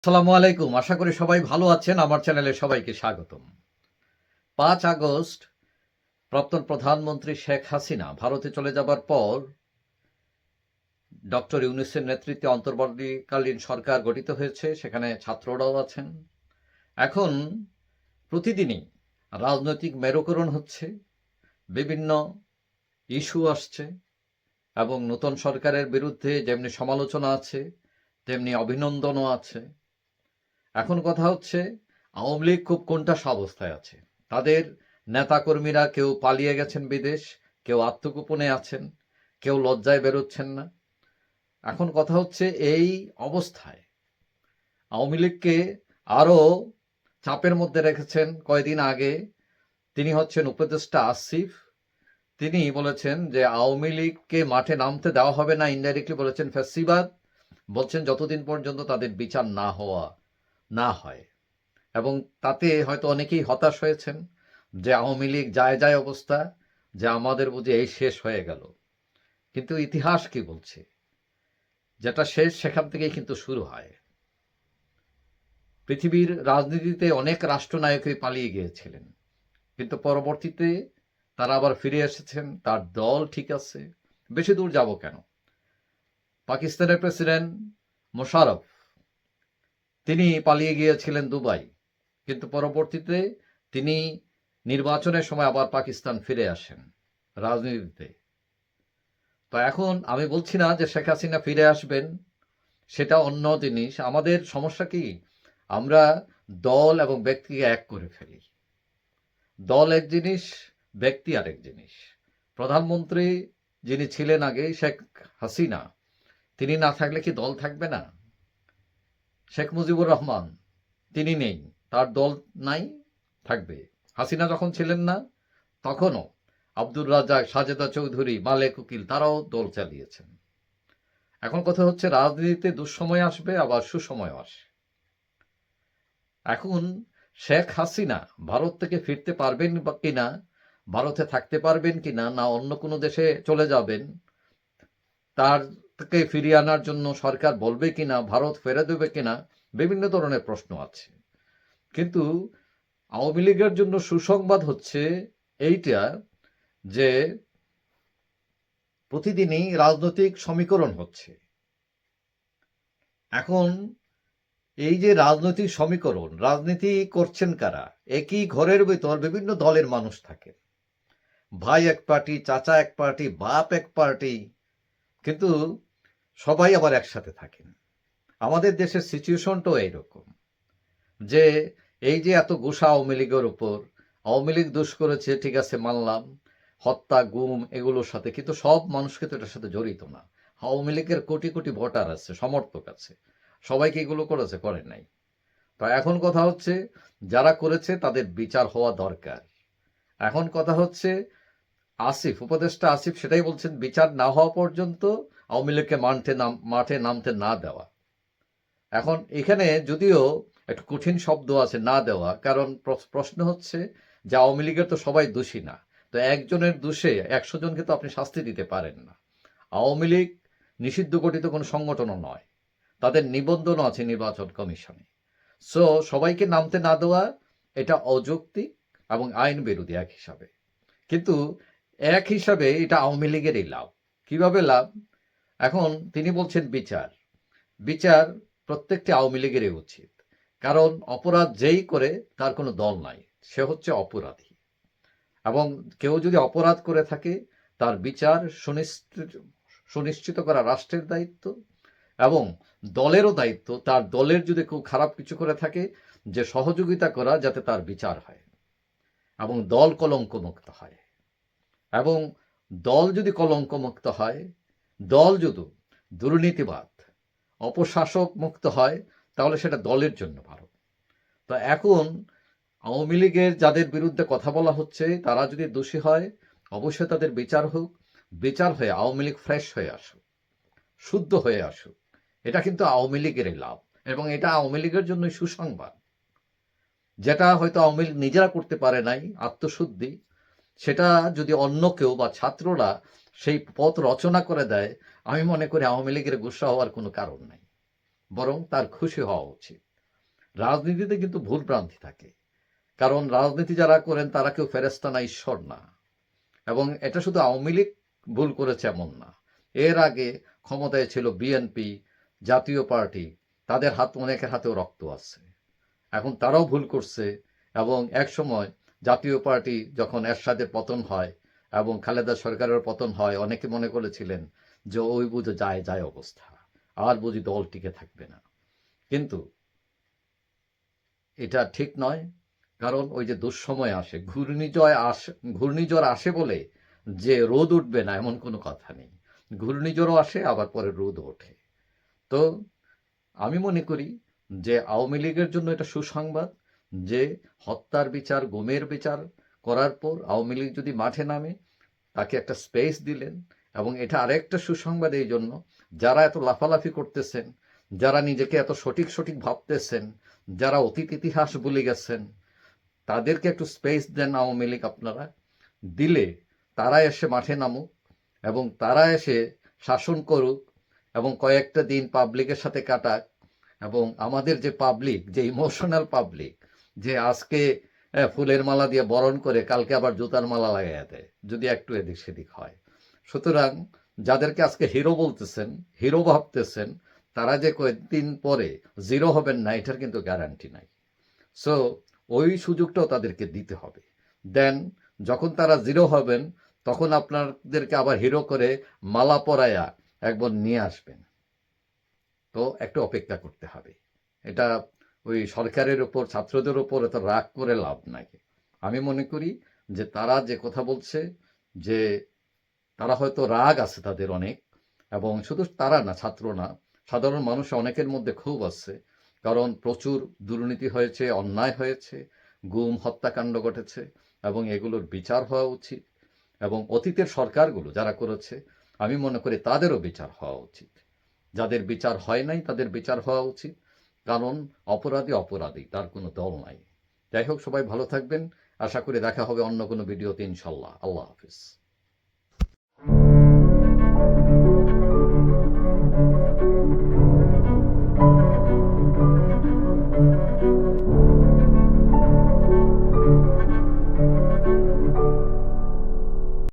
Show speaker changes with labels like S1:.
S1: আসসালামু আলাইকুম। আশা করি সবাই ভালো আছেন। আমার চ্যানেলে সবাইকে স্বাগতম। পাঁচ আগস্ট, প্রাক্তন প্রধানমন্ত্রী শেখ হাসিনা ভারতে চলে যাবার পর ডক্টর ইউনুসের নেতৃত্বে অন্তর্বর্তীকালীন সরকার গঠিত হয়েছে। সেখানে ছাত্ররাও আছেন। এখন প্রতিদিনই রাজনৈতিক মেরুকরণ হচ্ছে, বিভিন্ন ইস্যু আসছে এবং নতুন সরকারের বিরুদ্ধে যেমনি সমালোচনা আছে, তেমনি অভিনন্দনও আছে। এখন কথা হচ্ছে, আওয়ামী লীগ খুব কোনটাস অবস্থায় আছে? তাদের নেতাকর্মীরা কেউ পালিয়ে গেছেন বিদেশ, কেউ আত্মগোপনে আছেন, কেউ লজ্জায় বেরোচ্ছেন না। এখন কথা হচ্ছে এই অবস্থায় আওয়ামী লীগকে আরও চাপের মধ্যে রেখেছেন কয়দিন আগে। তিনি হচ্ছেন উপদেষ্টা আসিফ। তিনি বলেছেন যে আওয়ামী লীগকে মাঠে নামতে দেওয়া হবে না ইনডাইরেক্টলি বলেছেন ফ্যাসিবাদ। বলছেন যতদিন পর্যন্ত তাদের বিচার না হওয়া না হয়। এবং তাতে হয়তো অনেকেই হতাশ হয়েছেন যে আওয়ামী লীগ যায় যায় অবস্থা, যে আমাদের বুঝে এই শেষ হয়ে গেল। কিন্তু ইতিহাস কি বলছে? যেটা শেষ সেখান থেকেই কিন্তু শুরু হয়। পৃথিবীর রাজনীতিতে অনেক রাষ্ট্রনায়কই পালিয়ে গিয়েছিলেন। কিন্তু পরবর্তীতে তারা আবার ফিরে এসেছেন, তার দল ঠিক আছে। বেশি দূর যাব কেন? পাকিস্তানের প্রেসিডেন্ট মোশারফ তিনি পালিয়ে গিয়েছিলেন দুবাই। কিন্তু পরবর্তীতে তিনি নির্বাচনের সময় আবার পাকিস্তান ফিরে আসেন রাজনীতিতে। তো এখন আমি বলছি না যে শেখ হাসিনা ফিরে আসবেন, সেটা অন্য জিনিস। আমাদের সমস্যা কি? আমরা দল এবং ব্যক্তিকে এক করে ফেলি। দল এক জিনিস, ব্যক্তি আরেক জিনিস। প্রধানমন্ত্রী যিনি ছিলেন আগে, শেখ হাসিনা, তিনি না থাকলে কি দল থাকবে না? শেখ মুজিবুর রহমান, তিনি নেই, তার দল নাই, থাকবে। হাসিনা যখন ছিলেন না, তখনও আব্দুর রাজাক সাজেদা চৌধুরী, মালেক উকিল, তারাও দল চালিয়েছেন। এখন কথা হচ্ছে, রাজনীতিতে দুঃসময় আসবে, আবার সুসময় আসে এখন শেখ হাসিনা ভারত থেকে ফিরতে পারবেন কিনা, ভারতে থাকতে পারবেন কিনা, না অন্য কোনো দেশে চলে যাবেন, তার থেকে ফিরিয়ে আনার জন্য সরকার বলবে কিনা, ভারত ফেরে দেবে কিনা, বিভিন্ন ধরনের প্রশ্ন আছে। কিন্তু আওয়ামী লীগের জন্য সুসংবাদ হচ্ছে এইটা যে প্রতিদিনই রাজনৈতিক সমীকরণ হচ্ছে। এখন এই যে রাজনৈতিক সমীকরণ, রাজনীতি করছেন কারা? একই ঘরের ভিতর বিভিন্ন দলের মানুষ থাকে। ভাই এক পার্টি, চাচা এক পার্টি, বাপ এক পার্টি। কিন্তু সবাই আবার একসাথে থাকেন। আমাদের দেশের সিচুয়েশনটাও এইরকম যে এই যে এত গোসা আওয়ামী লীগের উপর, আওয়ামী লীগ দোষ করেছে, ঠিক আছে, মানলাম, হত্যা, গুম এগুলোর সাথে, কিন্তু সব মানুষকে তো এটার সাথে জড়িত না। আওয়ামী লীগের কোটি কোটি ভোটার আছে, সমর্থক আছে, সবাইকে এগুলো করেছে করেন নাই। তা এখন কথা হচ্ছে, যারা করেছে তাদের বিচার হওয়া দরকার। এখন কথা হচ্ছে, আসিফ, উপদেষ্টা আসিফ সেটাই বলছেন, বিচার না হওয়া পর্যন্ত আওয়ামী লীগকে মাঠে নাম, মাঠে নামতে না দেওয়া। এখন এখানে যদিও একটু কঠিন শব্দ আছে না দেওয়া, কারণ প্রশ্ন হচ্ছে যে আওয়ামী লীগের তো সবাই দোষী না। তো একজনের দোষে একশো জনকে তো আপনি শাস্তি দিতে পারেন না। আওয়ামী লীগ নিষিদ্ধ গঠিত কোনো সংগঠনও নয়। তাদের নিবন্ধনও আছে নির্বাচন কমিশনে। সো সবাইকে নামতে না দেওয়া এটা অযৌক্তিক এবং আইন বিরোধী এক হিসাবে। কিন্তু এক হিসাবে এটা আওয়ামী লীগেরই লাভ। কীভাবে লাভ? এখন তিনি বলছেন বিচার। বিচার প্রত্যেকটি আওয়ামী লীগেরই উচিত। কারণ অপরাধ যেই করে, তার কোনো দল নাই। সে হচ্ছে অপরাধী। এবং কেউ যদি অপরাধ করে থাকে, তার বিচার সুনিশ্চিত সুনিশ্চিত করা রাষ্ট্রের দায়িত্ব এবং দলেরও দায়িত্ব। তার দলের যদি কেউ খারাপ কিছু করে থাকে, যে সহযোগিতা করা যাতে তার বিচার হয় এবং দল কলঙ্কমুক্ত হয়। এবং দল যদি কলঙ্কমুক্ত হয় দল যদি দুর্নীতিবাদ, অপশাসক মুক্ত হয়, তাহলে সেটা দলের জন্য ভালো। তো এখন আওয়ামী লীগের যাদের বিরুদ্ধে কথা বলা হচ্ছে, তারা যদি দোষী হয়, অবশ্যই তাদের বিচার হোক, বিচার হয়ে আওয়ামী লীগ ফ্রেশ হয়ে আসুক, শুদ্ধ হয়ে আসুক। এটা কিন্তু আওয়ামী লীগেরই লাভ এবং এটা আওয়ামী লীগের জন্য সুসংবাদ। যেটা হয়তো আওয়ামী লীগ নিজেরা করতে পারে নাই, আত্মশুদ্ধি, সেটা যদি অন্য কেউ বা ছাত্ররা সেই পথ রচনা করে দেয়, আমি মনে করি আওয়ামী লীগের গুসা হওয়ার কোনো কারণ নাই। বরং তার খুশি হওয়া উচিত। রাজনীতিতে কিন্তু ভুল ভ্রান্তি থাকে। কারণ রাজনীতি যারা করেন, তারা কেউ ফেরেস্তা না, ঈশ্বর না। এবং এটা শুধু আওয়ামী লীগ ভুল করেছে এমন না। এর আগে ক্ষমতায় ছিল বিএনপি, জাতীয় পার্টি, তাদের হাত, অনেকের হাতেও রক্ত আছে। এখন তারাও ভুল করছে এবং এক সময় জাতীয় পার্টি যখন এরশাদের পতন হয় এবং খালেদা সরকারের পতন হয়। অনেকে মনে করেছিলেন যে ওই বুঝে যায় যায় অবস্থা। আর বুঝি দল টিকে থাকবে না। কিন্তু এটা ঠিক নয়, কারণ ওই যে দুঃসময় আসে, ঘূর্ণিঝড় আসে ঘূর্ণিঝড় আসে বলে যে রোদ উঠবে না এমন কোনো কথা নেই। ঘূর্ণিঝড়ও আসে, আবার পরে রোদ ওঠে। তো আমি মনে করি যে আওয়ামী লীগের জন্য এটা সুসংবাদ যে হত্যার বিচার, গুমের বিচার করার পর আওয়ামী লীগ যদি মাঠে নামে, তাকে একটা স্পেস দিলেন এবং এটা আরেকটা সুসংবাদ এই জন্য, যারা এত লাফালাফি করতেছেন, যারা নিজেকে এত সঠিক সঠিক ভাবতেছেন, যারা অতীত ইতিহাস ভুলে গেছেন, তাদেরকে একটু স্পেস দেন আওয়ামী লীগ আপনারা। দিলে তারা এসে মাঠে নামুক এবং তারা এসে শাসন করুক এবং কয়েকটা দিন পাবলিকের সাথে কাটাক এবং আমাদের যে পাবলিক যে ইমোশনাল পাবলিক যে আজকে আহ, ফুলের মালা দিয়ে বরণ করে কালকে আবার জুতার মালা লাগাইয়া দেয় যদি একটু এদিক সেদিক হয়। সুতরাং যাদেরকে আজকে হিরো বলতেছেন হিরো ভাবতেছেন তারা যে কয়েকদিন পরে জিরো হবেন না এটার কিন্তু গ্যারান্টি নাই। সো ওই সুযোগটাও তাদেরকে দিতে হবে। দেন যখন তারা জিরো হবেন তখন আপনাদেরকে আবার হিরো করে মালা পরায়া একবার নিয়ে আসবেন। তো একটু অপেক্ষা করতে হবে। এটা ওই সরকারের ওপর, ছাত্রদের ওপর এত রাগ করে লাভ নাই। আমি মনে করি যে তারা যে কথা বলছে, যে তারা হয়তো রাগ আছে তাদের অনেক, এবং শুধু তারা না, ছাত্র না, সাধারণ মানুষ অনেকের মধ্যে খুব আছে। কারণ প্রচুর দুর্নীতি হয়েছে, অন্যায় হয়েছে, গুম, হত্যাকাণ্ড ঘটেছে, এবং এগুলোর বিচার হওয়া উচিত, এবং অতীতের সরকারগুলো যারা করেছে, আমি মনে করি তাদেরও বিচার হওয়া উচিত। যাদের বিচার হয় নাই, তাদের বিচার হওয়া উচিত। কারণ অপরাধী অপরাধী, তার কোনো দল নাই। যাই হোক, সবাই ভালো থাকবেন। আশা করি দেখা হবে অন্য কোনো ভিডিওতে ইনশাল্লাহ। আল্লাহ হাফিজ।